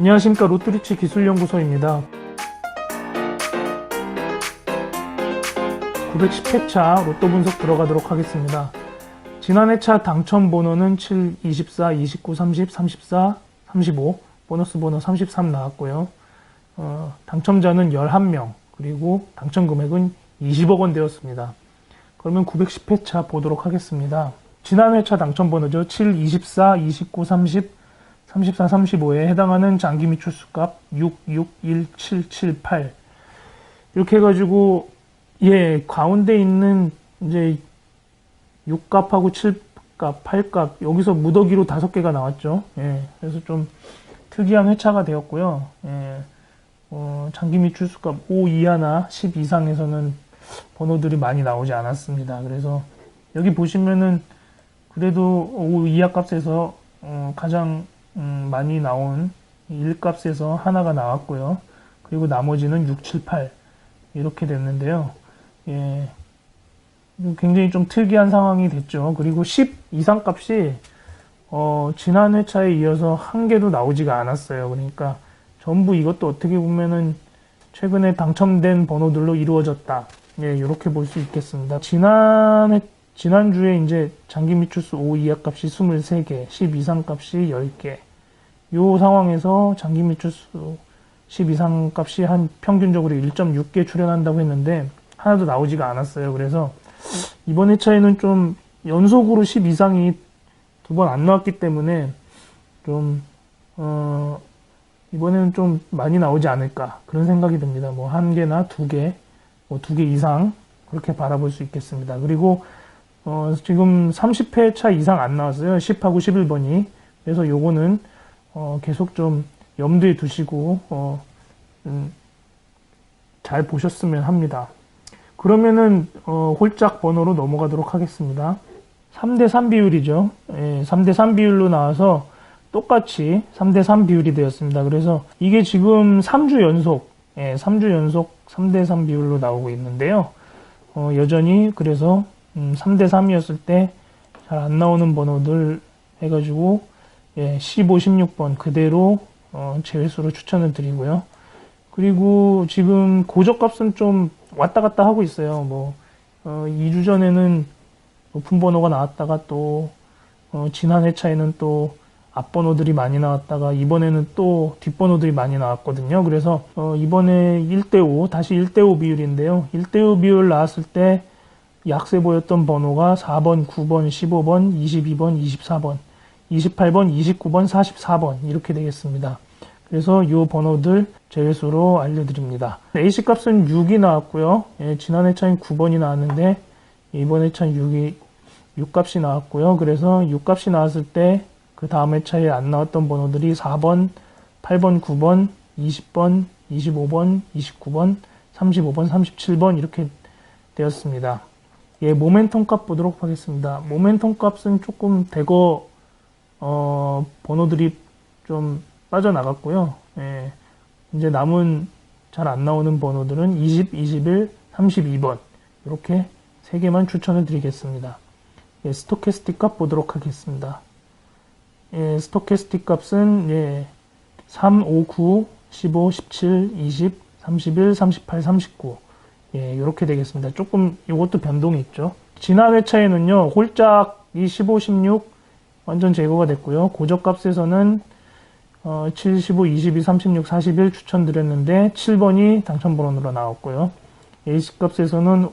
안녕하십니까 로트리치 기술연구소입니다. 910회차 로또 분석 들어가도록 하겠습니다. 지난 회차 당첨 번호는 7, 24, 29, 30, 34, 35, 보너스 번호 33 나왔고요. 어, 당첨자는 11명, 그리고 당첨 금액은 20억 원 되었습니다. 그러면 910회차 보도록 하겠습니다. 지난 회차 당첨 번호죠. 7, 24, 29, 30, 34, 35에 해당하는 장기 미출수값 6, 6, 1, 7, 7, 8 이렇게 해가지고 예 가운데 있는 이제 6값하고 7값, 8값 여기서 무더기로 다섯 개가 나왔죠. 예 그래서 좀 특이한 회차가 되었고요. 예 어, 장기 미출수값 5 이하나 10 이상에서는 번호들이 많이 나오지 않았습니다. 그래서 여기 보시면은 그래도 5 이하 값에서 어, 가장 음, 많이 나온 1값에서 하나가 나왔고요. 그리고 나머지는 6, 7, 8 이렇게 됐는데요. 예, 굉장히 좀 특이한 상황이 됐죠. 그리고 10 이상 값이 어, 지난 회차에 이어서 한 개도 나오지가 않았어요. 그러니까 전부 이것도 어떻게 보면은 최근에 당첨된 번호들로 이루어졌다. 예, 이렇게 볼 수 있겠습니다. 지난 회, 지난주에 이제 장기 미출수 5 이하 값이 23개, 10 이상 값이 10개. 요 상황에서 장기 미출수 10 이상 값이 한 평균적으로 1.6개 출현한다고 했는데 하나도 나오지가 않았어요. 그래서 이번 회차에는 좀 연속으로 10 이상이 두 번 안 나왔기 때문에 좀, 어, 이번에는 좀 많이 나오지 않을까 그런 생각이 듭니다. 뭐 한 개나 두 개, 뭐 두 개 이상 그렇게 바라볼 수 있겠습니다. 그리고 어, 지금 30회 차 이상 안 나왔어요. 10하고 11번이. 그래서 요거는 어, 계속 좀 염두에 두시고 어, 음, 잘 보셨으면 합니다. 그러면은 어, 홀짝 번호로 넘어가도록 하겠습니다. 3대3 비율이죠. 예, 3대3 비율로 나와서 똑같이 3대3 비율이 되었습니다. 그래서 이게 지금 3주 연속, 예, 3주 연속 3대3 비율로 나오고 있는데요. 어, 여전히 그래서 음, 3대 3이었을 때 잘 안 나오는 번호들 해가지고 예, 15, 16번 그대로 어, 제외수로 추천을 드리고요. 그리고 지금 고적값은 좀 왔다 갔다 하고 있어요. 뭐 어, 2주 전에는 높은 번호가 나왔다가 또 어, 지난 회차에는 또 앞번호들이 많이 나왔다가 이번에는 또 뒷번호들이 많이 나왔거든요. 그래서 어, 이번에 1대5 다시 1대5 비율인데요. 1대5 비율 나왔을 때 약세 보였던 번호가 4번, 9번, 15번, 22번, 24번, 28번, 29번, 44번 이렇게 되겠습니다. 그래서 이 번호들 제외수로 알려드립니다. AC 값은 6이 나왔고요. 예, 지난 회차엔 9번이 나왔는데 이번 회차는 6이 6 값이 나왔고요. 그래서 6 값이 나왔을 때 그 다음 회차에 안 나왔던 번호들이 4번, 8번, 9번, 20번, 25번, 29번, 35번, 37번 이렇게 되었습니다. 예, 모멘텀 값 보도록 하겠습니다. 모멘텀 값은 조금 대거 어, 번호들이 좀 빠져나갔고요. 예, 이제 남은 잘 안 나오는 번호들은 20, 21, 32번 이렇게 세 개만 추천을 드리겠습니다. 예, 스토캐스틱 값 보도록 하겠습니다. 예, 스토캐스틱 값은 예, 3, 5, 9, 15, 17, 20, 31, 38, 39 예, 이렇게 되겠습니다. 조금 이것도 변동이 있죠. 지난 회차에는요, 홀짝이 15, 16 완전 제거가 됐고요. 고적값에서는 어, 7, 15, 22, 36, 41 추천드렸는데 7번이 당첨번호로 나왔고요. A식값에서는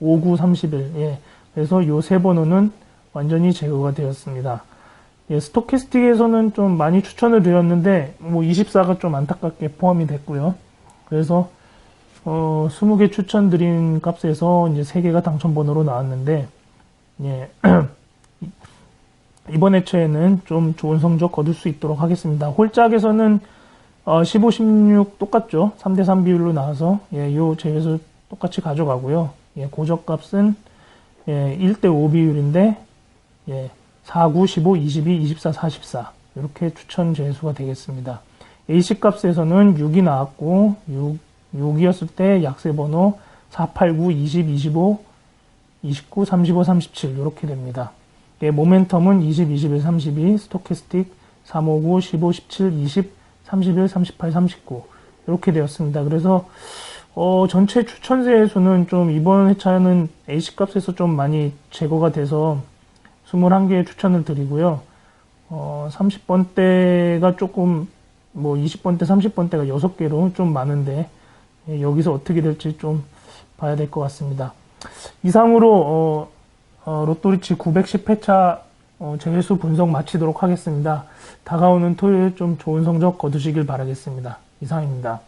5, 9, 31. 예. 그래서 이세 번호는 완전히 제거가 되었습니다. 예, 스토캐스틱에서는 좀 많이 추천을 드렸는데 뭐 24가 좀 안타깝게 포함이 됐고요. 그래서 어, 20개 추천드린 값에서 이제 3개가 당첨번호로 나왔는데, 예, 이번 회차에는 좀 좋은 성적 거둘 수 있도록 하겠습니다. 홀짝에서는 어, 15, 16 똑같죠. 3대3 비율로 나와서, 예, 요 제에서 똑같이 가져가고요. 예, 고적 값은 예, 1대5 비율인데, 예, 4, 9, 15, 22, 24, 44. 이렇게 추천 제수가 되겠습니다. AC 값에서는 6이 나왔고, 6, 6이었을 때 약세 번호 4, 8, 9, 20, 25, 29, 35, 37 이렇게 됩니다. 예, 모멘텀은 20, 21, 32, 스토캐스틱 3, 5, 9, 15, 17, 20, 31, 38, 39 이렇게 되었습니다. 그래서 어, 전체 추천세 수는 좀 이번 회차는 AC 값에서 좀 많이 제거가 돼서 21개의 추천을 드리고요. 어, 30번대가 조금 뭐 20번대, 30번대가 6개로 좀 많은데 예, 여기서 어떻게 될지 좀 봐야 될 것 같습니다. 이상으로 어, 어, 로또리치 910회차 어, 재회수 분석 마치도록 하겠습니다. 다가오는 토요일 좀 좋은 성적 거두시길 바라겠습니다. 이상입니다.